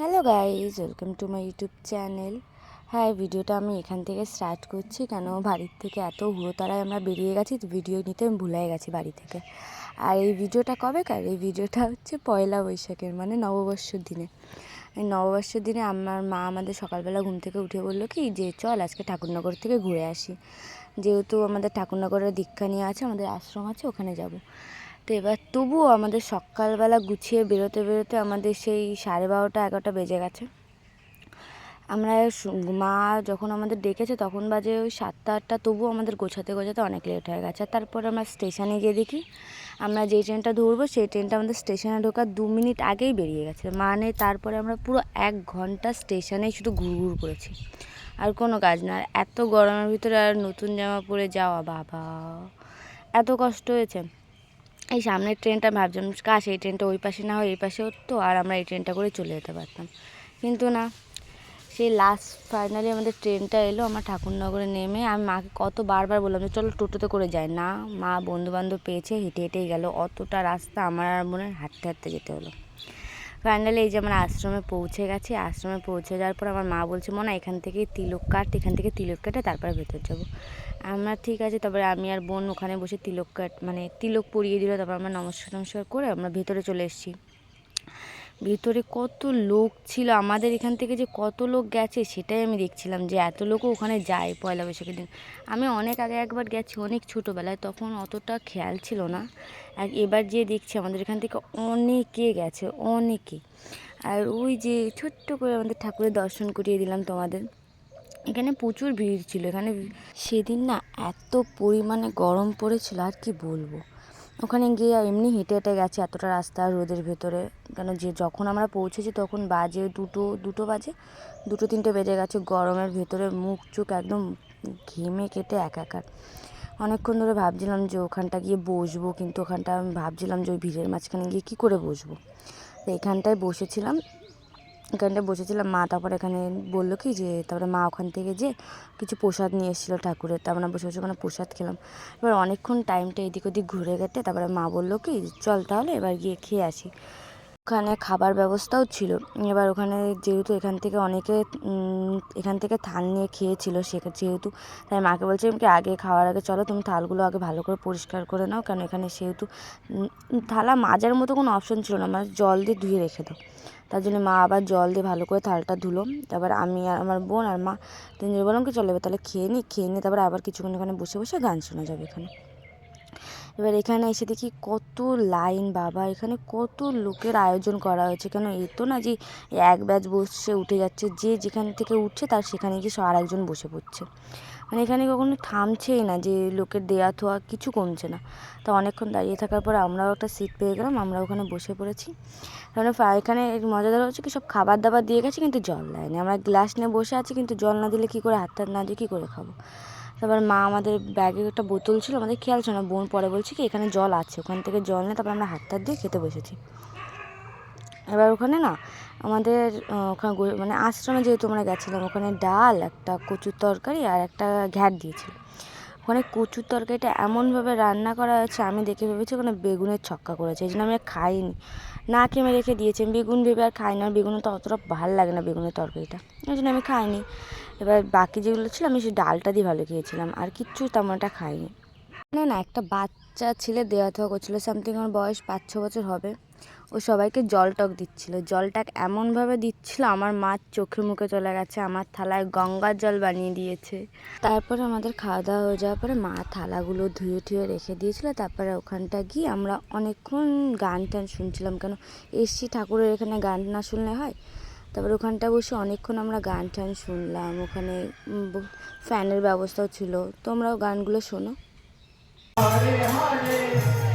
Hello guys, welcome to my YouTube channel. হ্যাঁ ভিডিওটা আমি এখান থেকে স্টার্ট করছি, কেন বাড়ির থেকে এত হুড়োতাড়ায় আমরা বেরিয়ে গেছি ভিডিও নিতে আমি ভুলে গেছি বাড়ি থেকে। আর এই ভিডিওটা কবে কার? এই ভিডিওটা হচ্ছে পয়লা বৈশাখের মানে নববর্ষর দিনে। এই নববর্ষের দিনে আমার মা আমাদের সকালবেলা ঘুম থেকে উঠে বলল কি, যে চল আজকে ঠাকুরনগর থেকে ঘুরে আসি। যেহেতু আমাদের ঠাকুরনগরের দীক্ষা নিয়ে আছে, আমাদের আশ্রম আছে, ওখানে যাব। তো এবার তবুও আমাদের সকালবেলা গুছিয়ে বেরোতে বেরোতে আমাদের সেই সাড়ে বারোটা, এগারোটা বেজে গেছে। আমরা মা যখন আমাদের ডেকেছে তখন বাজে ওই সাতটা, আটটা, তবুও আমাদের গোছাতে গোছাতে অনেক লেট হয়ে গেছে। তারপর আমরা স্টেশনে গিয়ে দেখি, আমরা যে ট্রেনটা ধরবো সেই ট্রেনটা আমাদের স্টেশনে ঢোকার দু মিনিট আগেই বেরিয়ে গেছে। মানে তারপরে আমরা পুরো এক ঘণ্টা স্টেশনেই শুধু ঘুরঘুর করেছি। আর কোনো কাজ না, এত গরমের ভিতরে আর নতুন জামা পরে যাওয়া, বাবা। এত কষ্ট হয়েছে। এই সামনের ট্রেনটা ভাবছিলাম কাশ এই ট্রেনটা ওই পাশে না হয়, এই পাশে হতো, আর আমরা এই ট্রেনটা করে চলে যেতে পারতাম। কিন্তু না, সেই লাস্ট ফাইনালি আমাদের ট্রেনটা এলো, আমার ঠাকুরনগরে নেমে, আমি মাকে কত বারবার বললাম যে, চলো টোটোতে করে যাই। না, মা, বন্ধুবান্ধব পেয়েছে, হেঁটে হেঁটেই গেলো, অতটা রাস্তা আমার আর বোনের হাঁটতে হাঁটতে যেতে হলো। ফাইনালি এই যে আমরা আশ্রমে পৌঁছে গেছি, আশ্রমে পৌঁছে যাওয়ার পর আমার মা বলছে, মনে, এখান থেকে তিলক কাট, এখান থেকে তিলক কেটে তারপরে ভেতর যাব। আমরা ঠিক আছে, তারপরে আমি আর বোন ওখানে বসে তিলক কাট মানে তিলক পরিয়ে দিল, তারপর আমরা নমস্কার নমস্কার করে আমরা ভেতরে চলে এসেছি। ভিতরে কত লোক ছিল, আমাদের এখান থেকে যে কত লোক গেছে সেটাই আমি দেখছিলাম যে এত লোকও ওখানে যায় পয়লা বৈশাখের দিন। আমি অনেক আগে একবার গেছি অনেক ছোটোবেলায়, তখন অতটা খেয়াল ছিল না। আর এবার যে দেখছি আমাদের এখান থেকে অনেকে গেছে, অনেকে। আর ওই যে ছোট্ট করে আমাদের ঠাকুরের দর্শন করিয়ে দিলাম তোমাদের। এখানে প্রচুর ভিড় ছিল, এখানে সেদিন না এত পরিমাণে গরম পড়েছিল, আর কি বলব। ওখানে গিয়ে এমনি হেঁটে হেঁটে গেছি এতটা রাস্তা রোদের ভেতরে। কেন যে যখন আমরা পৌঁছেছি তখন বাজে দুটো দুটো বাজে, দুটো, তিনটে বেজে গেছে। গরমের ভেতরে মুখ, চুখ একদম ঘেমে কেটে একাকার। অনেকক্ষণ ধরে ভাবছিলাম যে ওখানটা গিয়ে বসবো, কিন্তু ওখানটা আমি ভাবছিলাম যে ওই ভিড়ের মাঝখানে গিয়ে কী করে বসবো। তো এখানটায় বসেছিলাম। এখানটায় বসেছিলাম, মা তারপর এখানে বলল কি যে, তারপরে মা ওখান থেকে যে কিছু প্রসাদ নিয়ে এসেছিল ঠাকুরের, তারপরে বসে বসে ওখানে প্রসাদ খেলাম। এবার অনেকক্ষণ টাইমটা এদিক ওদিক ঘুরে গেতে, তারপরে মা বলল কি, চল তাহলে এবার গিয়ে খেয়ে আসি। ওখানে খাবার ব্যবস্থাও ছিল। এবার ওখানে যেহেতু এখান থেকে অনেকে এখান থেকে থাল নিয়ে খেয়েছিল সে যেহেতু, তাই মাকে বলছিলাম কি, আগে খাওয়ার আগে চলো, তুমি থালগুলো আগে ভালো করে পরিষ্কার করে নাও কারণ এখানে সেহেতু থালা মাজার মতো কোনো অপশন ছিল না মানে জল দিয়ে ধুয়ে রেখে দাও। তার জন্য মা আবার জল দিয়ে ভালো করে থালটা ধুলো। তারপর আমি আর আমার বোন আর মা তিনজন বললাম কি, চলো এবার তাহলে খেয়ে নিই খেয়ে নিই তারপর আবার কিছুক্ষণ এখানে বসে বসে গান শোনা যাবে এখানে। এবার এখানে এসে দেখি কত লাইন, বাবা! এখানে কত লোকের আয়োজন করা হয়েছে। কেন? এ তো না যে এক ব্যাচ বসছে উঠে যাচ্ছে, যে যেখান থেকে উঠছে তার সেখানে গিয়ে সব আরেকজন বসে পড়ছে। মানে এখানে কখনো থামছেই না যে লোকের দেয়া থোয়া কিছু কমছে না। তো অনেকক্ষণ দাঁড়িয়ে থাকার পরে আমরাও একটা সিট পেয়ে গেলাম আমরা ওখানে বসে পড়েছি। কারণ এখানে মজাদার হচ্ছে কি, সব খাবার দাবার দিয়ে গেছে কিন্তু জল দেয়নি। আমরা গ্লাস নিয়ে বসে আছি কিন্তু জল না দিলে কী করে হাত টাত না দিয়ে কী করে খাব? তারপর মা আমাদের ব্যাগে একটা বোতল ছিল, আমাদের খেয়াল ছিল না, বোন পরে বলছি কি, এখানে জল আছে, ওখান থেকে জল নিয়ে তারপর আমরা হাত টাত দিয়ে খেতে বসেছি। এবার ওখানে না আমাদের ওখানে মানে আশ্রমে যেহেতু আমরা গেছিলাম, ওখানে ডাল, একটা কচুর তরকারি আর একটা ঘ্যাট দিয়েছিল। ওখানে কচুর তরকারিটা এমনভাবে রান্না করা হয়েছে, আমি দেখে ভেবেছি ওখানে বেগুনের ছক্কা করেছে, এই জন্য আমি খাইনি। না খেয়ে রেখে দিয়েছি বেগুন ভেবে আর খাই না বেগুন তো অতটা ভালো লাগে না বেগুনের তরকারিটা ওই জন্য আমি খাইনি। এবার বাকি যেগুলো ছিল, আমি সেই ডালটা দিয়ে ভালো খেয়েছিলাম, আর কিচ্ছু তেমন একটা খাইনি। না না, একটা বাচ্চা ছেলে দেওয়া থাওয়া করছিল সামথিং আমার বয়স পাঁচ ছ বছর হবে। ও সবাইকে জল টক দিচ্ছিল। জলটা এমনভাবে দিচ্ছিল, আমার মার চোখে মুখে চলে গেছে, আমার থালায় গঙ্গার জল বানিয়ে দিয়েছে। তারপরে আমাদের খাওয়া দাওয়া হয়ে যাওয়ার পরে মা থালাগুলো ধুয়ে ঠুয়ে রেখে দিয়েছিল। তারপরে ওখানটা গিয়ে আমরা অনেকক্ষণ গান টান শুনছিলাম কেন? এসছি ঠাকুরের এখানে গান না শুনলে হয়? তারপর ওখানটা বসে অনেকক্ষণ আমরা গান টান শুনলাম। ওখানে ফ্যানের ব্যবস্থাও ছিল। তোমরাও গানগুলো শোনো। हरे हरे